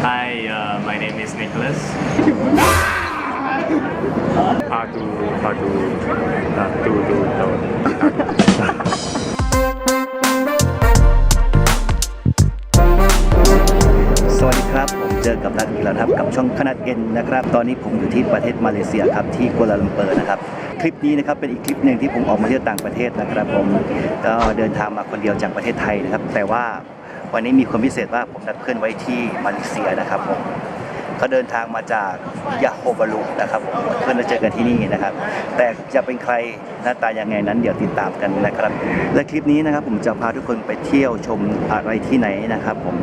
Hi, uh, my name is Nicholas. Adu, adu, adu, adu, adu. สวัสดีครับ ผมเจอกับนัดอีกแล้วนะครับ กับช่องขนาดเอ็นนะครับ ตอนนี้ผมอยู่ที่ประเทศมาเลเซียครับ ที่กัวลาลัมเปอร์นะครับ คลิปนี้นะครับเป็นอีกคลิปหนึ่งที่ผมออกมาเที่ยวต่างประเทศนะครับ ผมก็เดินทางมาคนเดียวจากประเทศไทยนะครับ แต่ว่า วันนี้มีความพิเศษว่าผมนัดเพื่อนไว้ที่มาเลเซียนะครับผมเขาเดินทางมาจากยาโฮบารุนะครับผมเพื่อนมาเจอกันที่นี่นะครับ แต่จะเป็นใครหน้าตายังไงนั้น เดี๋ยวติดตามกันนะครับ และคลิปนี้นะครับผมจะพาทุกคนไปเที่ยวชมอะไรที่ไหนนะครับ ผม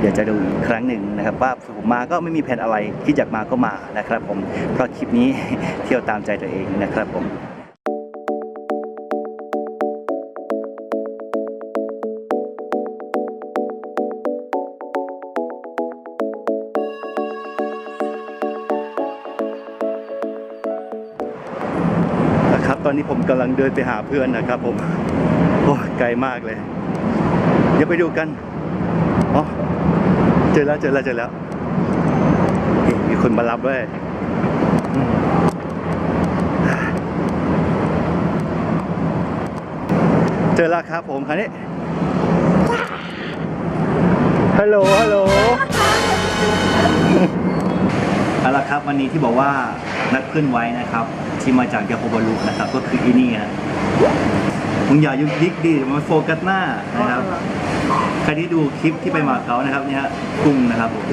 เดี๋ยวจะดูอีกครั้งหนึ่งนะครับ ว่าผมมาก็ไม่มีแผนอะไรที่อยากมาก็มานะครับ ผมเพราะคลิปนี้เที่ยวตามใจตัวเองนะครับผม อนนี้ผมกำลังเดินไปหาเพื่อนนะครับ ผมโอ้ไกลมากเลย เดี๋ยวไปดูกันอ๋อเจอแล้วเจอแล้วเจอแล้วมีคนมารับด้วยเจอแล้วครับผมคันนี้ฮัลโหลฮัลโหลเอาละครับวันนี้ที่บอกว่านัดเพื่อนไว้นะครับ ที่มาจากยาโฮบารุนะครับ ก็คืออีนี่ฮะมึงอย่ายุกยิกดิมันโฟกัสหน้านะครับใครที่ดูคลิปที่ไปมาเก๊านะครับเนี่ยฮะกุ้งนะครับผม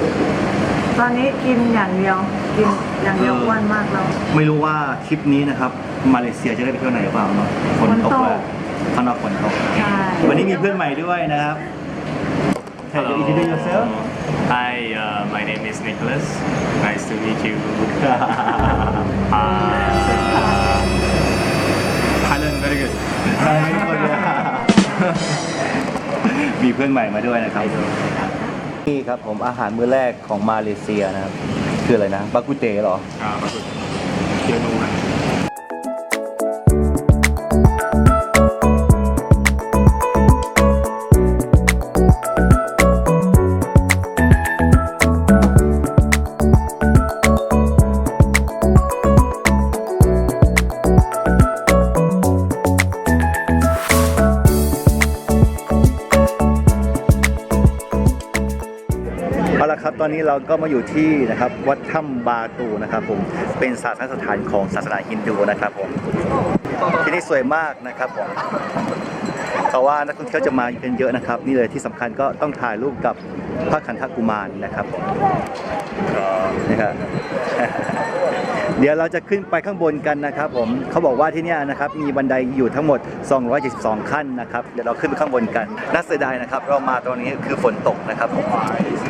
ตอนนี้กินอย่างเดียวกินอย่างเดียวอ้วนมากแล้วไม่รู้ว่าคลิปนี้นะครับ มาเลเซียจะได้ไปเที่ยวไหนหรือเปล่าเนาะฝนตกฝนตกแล้วข้างนอกฝนตกใช่ วันนี้มีเพื่อนใหม่ด้วยนะครับ Can you introduce yourself Hi, uh, my name is Nicholas. Nice to meet you. uh, Thailand, very good. มีเพื่อนใหม่มาด้วยนะครับ นี่ครับผมอาหารมื้อแรกของมาเลเซียนะครับ คืออะไรนะบากุเตเหรอ Ah, bagus. Dia nunggu. เอาละ ตอนนี้เราก็มาอยู่ที่นะครับวัดถ้ำบาตูนะครับผมเป็นศาสนสถานของศาสนาฮินดูนะครับผมที่นี่สวยมากนะครับผมเพราะว่านักท่องเที่ยวจะมากันเยอะนะครับ นี่เลยที่สำคัญก็ต้องถ่ายรูปกับพระขันธกุมารนะครับผมก็นะครับเดี๋ยวเราจะขึ้นไปข้างบนกันนะครับผมเขาบอกว่าที่นี่นะครับมีบันไดอยู่ทั้งหมด 272 ขั้นนะครับ เดี๋ยวเราขึ้นไปข้างบนกัน น่าเสียดายนะครับ เรามาตรงนี้คือฝนตกนะครับผม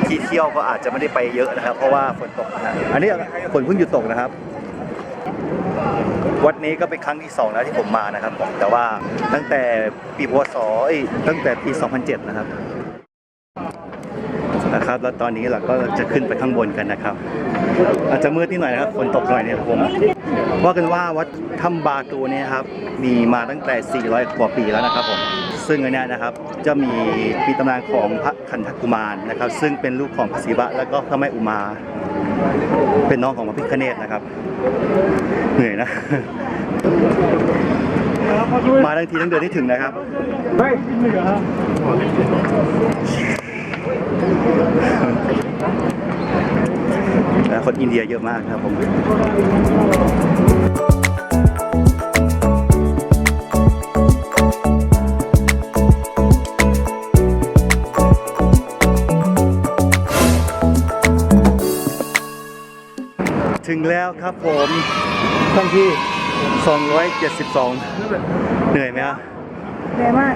ที่เที่ยวก็อาจจะไม่ได้ไปเยอะนะครับ เพราะว่าฝนตกนะฮะอันนี้ฝนเพิ่งหยุดตกนะครับ วัดนี้ก็เป็นครั้งที่สองแล้วที่ผมมานะครับแต่ว่าตั้งแต่ปีพศเอ้ยตั้งแต่ปี 2007 นะครับนะครับแล้วตอนนี้เราก็จะขึ้นไปข้างบนกันนะครับ อาจจะมืดนิดหน่อยนะครับฝนตกหน่อยเนี่ยผม ว่ากันว่าวัดถ้ำบาตูเนี่ยครับมีมาตั้งแต่ 400 กว่าปีแล้วนะครับผมซึ่งอันนี้นะครับจะมีปีตำนานของพระคันธกุมารนะครับ ซึ่งเป็นลูกของพระศิวะแล้วก็พระแม่อุมา เป็นน้องของพระพิฆเนศนะครับ เหนื่อยนะ มาทั้งทีทั้งเดือนที่ถึงนะครับ และ คนอินเดียเยอะมากครับผมถึงแล้วครับผมท่องที่ 272 เหนื่อยไหมครับเหนื่อยมาก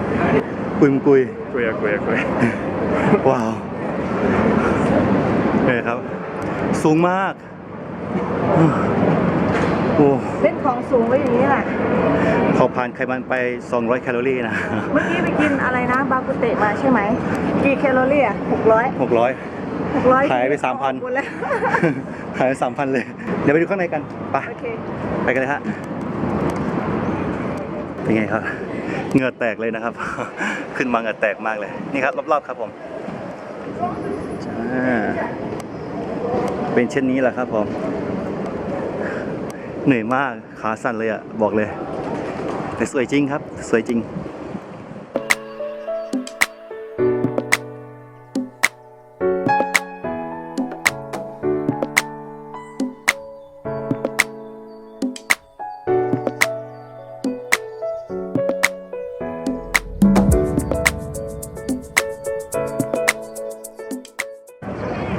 กุยมกุย Kuya, kuya, kuya. ว้าวเหนื่อยครับ สูงมาก โอ้เล่นของสูงไว้อย่างนี้แหละเผาผ่านไขมันไป 200 แคลอรี่นะ เมื่อกี้ไปกินอะไรนะ บากุเตะมาใช่ไหม กี่แคลอรี่อะหกร้อย600หกร้อยหายไป3,000หมดแล้วหายไป3,000เลย เดี๋ยวไปดูข้างในกัน ไปโอเคไปกันเลยฮะ เป็นไงครับเหงื่อแตกเลยนะครับ ขึ้นมาเหงื่อแตกมากเลย นี่ครับรอบๆครับผมอ่า เป็นเช่นนี้แหละครับผม เหนื่อยมากขาสั่นเลยอะบอกเลย แต่สวยจริงครับ สวยจริง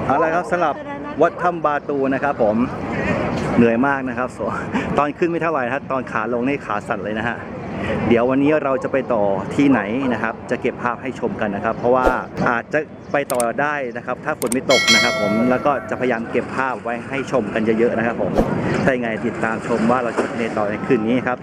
เอาละครับสำหรับ วัดถ้ำบาตูนะครับผมเหนื่อยมากนะครับตอนขึ้นไม่เท่าไหร่นะตอนขาลงนี่ขาสั่นเลยนะฮะเดี๋ยววันนี้เราจะไปต่อที่ไหนนะครับ จะเก็บภาพให้ชมกันนะครับ เพราะว่าอาจจะไปต่อได้นะครับ ถ้าฝนไม่ตกนะครับ ผมแล้วก็จะพยายามเก็บภาพไว้ให้ชมกันเยอะๆนะครับ ผมถ้ายังไงติดตามชมว่าเราจะไปต่อในคืนนี้ครับ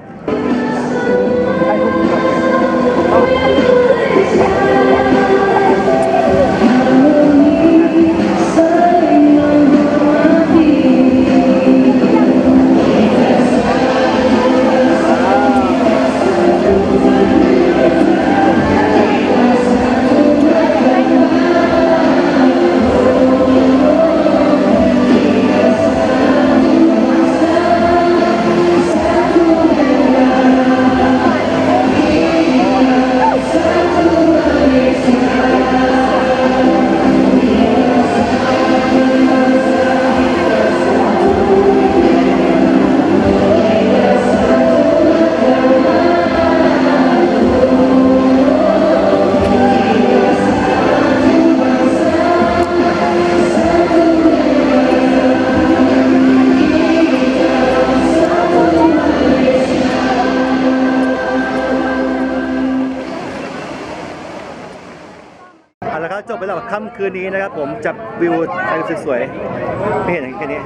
เอาละครับ จบไปแล้วกับค่ำคืนนี้นะครับผมจับวิวทะเลสวยๆไม่เห็นแค่นี้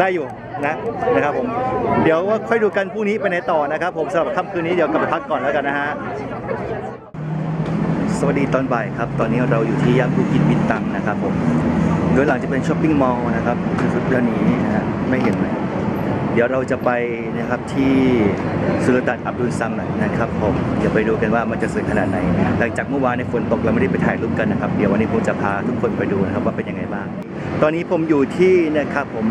ได้อยู่นะนะครับผม เดี๋ยวว่าค่อยดูกันพรุ่งนี้ไปไหนต่อนะครับ ผมสำหรับค่ำคืนนี้เดี๋ยวกลับไปพักก่อนแล้วกันนะฮะสวัสดีตอนบ่ายครับ ตอนนี้เราอยู่ที่ย่านภูกิจบินตังนะครับผมโดยหลังจะเป็นช้อปปิ้งมอลล์นะครับคือสุดด้านนี้นะฮะไม่เห็นไหม เดี๋ยวเราจะไปนะครับที่สุลต่านอับดุลซัมมัดนะครับผมเดี๋ยวไปดูกันว่ามันจะสวยขนาดไหน หลังจากเมื่อวานในฝนตกเราไม่ได้ไปถ่ายรูปกันนะครับ เดี๋ยววันนี้ผมจะพาทุกคนไปดูนะครับว่าเป็นยังไงบ้าง ตอนนี้ผมอยู่ที่นะครับผม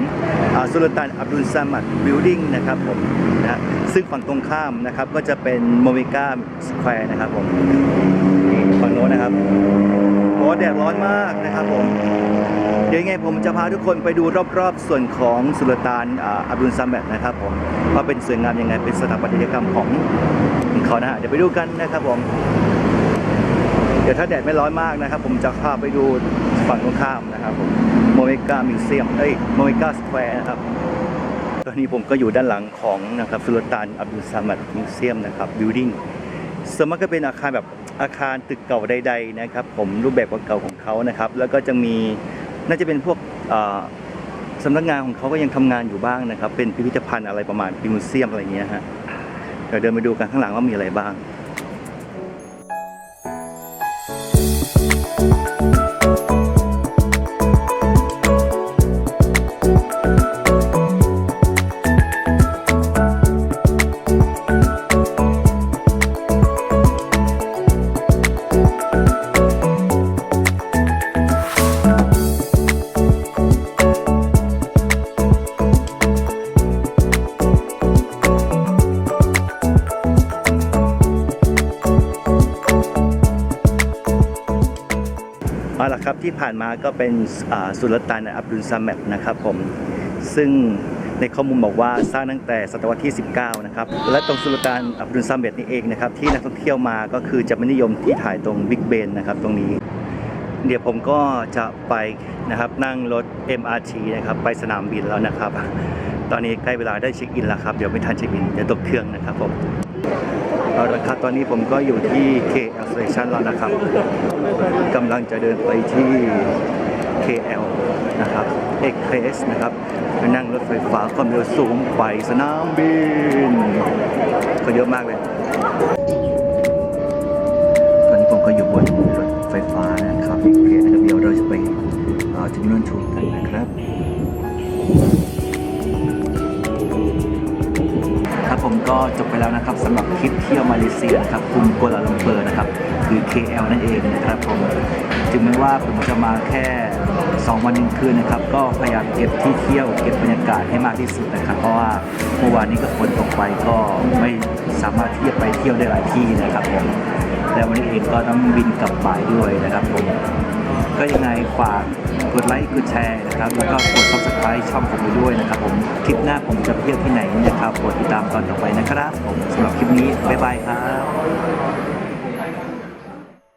สุลต่านอับดุลซัมมัดบิลดิ้งนะครับผมนะซึ่งฝั่งตรงข้ามนะครับก็จะเป็นโมมิก้าสแควร์นะครับผมฝั่งโน้นนะครับโอ้แดดร้อนมากนะครับผม ดี๋ยวยังไงผมจะพาทุกคนไปดูรอบๆ ส่วนของสุลต่านอับดุลซัมแบตนะครับผมว่าเป็นสวยงามยังไงเป็นสถาปัตยกรรมของเขานะฮะเดี๋ยวไปดูกันนะครับผมเดี๋ยวถ้าแดดไม่ร้อนมากนะครับ ผมจะพาไปดูฝั่งตรงข้ามนะครับผมโมเมกามิวเซียมเอ้ยโมเมกาสแควร์นะครับตอนนี้ผมก็อยู่ด้านหลังของนะครับสุลต่านอับดุลซามัดมิวเซียมนะครับบิลดิ้งส่วนมากก็เป็นอาคารแบบอาคารตึกเก่าใด ๆ นะครับ ผมรูปแบบเก่าของเขานะครับ แล้วก็จะมี น่าจะเป็นพวกอ่าสำนักงานของเขาก็ยังทำงานอยู่บ้างนะครับ เป็นพิพิธภัณฑ์อะไรประมาณมิวเซียมอะไรเงี้ยฮะเดี๋ยวเดินไปดูกันข้างหลังว่ามีอะไรบ้าง เอาละครับที่ผ่านมาก็เป็นสุลต่านอับดุลซามัดนะครับผมซึ่งในข้อมูลบอกว่าสร้างตั้งแต่ศตวรรษที่ 19 นะครับ และตรงสุลต่านอับดุลซามัดนี่เองนะครับที่นักท่องเที่ยวมาก็คือจะไม่นิยมที่ถ่ายตรงบิ๊กเบนนะครับตรงนี้ เดี๋ยวผมก็จะไปนะครับนั่งรถ MRT นะครับไปสนามบินแล้วนะครับ ตอนนี้ใกล้เวลาได้เช็คอินแล้วครับ เดี๋ยวไม่ทันเช็คอินเดี๋ยวตกเครื่องนะครับผมเอาละครับตอนนี้ผมก็อยู่ที่ KL Station แล้วนะครับ ลังจะเดินไปที่ KL นะครับ Express นะครับนั่งรถไฟฟ้าความเร็วสูงไปสนามบินก็เยอะมากเลย ตอนนี้ผมก็อยู่บนรถไฟฟ้านะครับ Express นะครับเดี๋ยวเราจะไปถึงนนทูกันนะครับครับผมก็จบไปแล้วนะครับสำหรับคลิปเที่ยวมาเลเซียนะครับกรุงกัวลาลัมเปอร์นะครับ คือ KL นั่นเองนะครับผม ถึงแม้ว่าผมจะมาแค่ 2 วันหนึ่งคืนนะครับ ก็พยายามเก็บที่เที่ยวเก็บบรรยากาศให้มากที่สุดนะครับ เพราะว่าเมื่อวานนี้ก็ฝนตกไปก็ไม่สามารถที่จะไปเที่ยวได้หลายที่นะครับผมแล้ววันนี้เองก็ต้องบินกลับบ่ายด้วยนะครับผมก็ยังไงฝากกดไลค์กดแชร์นะครับ แล้วก็กด subscribe ช่องผมไปด้วยนะครับผมคลิปหน้าผมจะไปเที่ยวที่ไหนนะครับกดติดตามตอนต่อไปนะครับผมสำหรับคลิปนี้บ๊ายบายครับ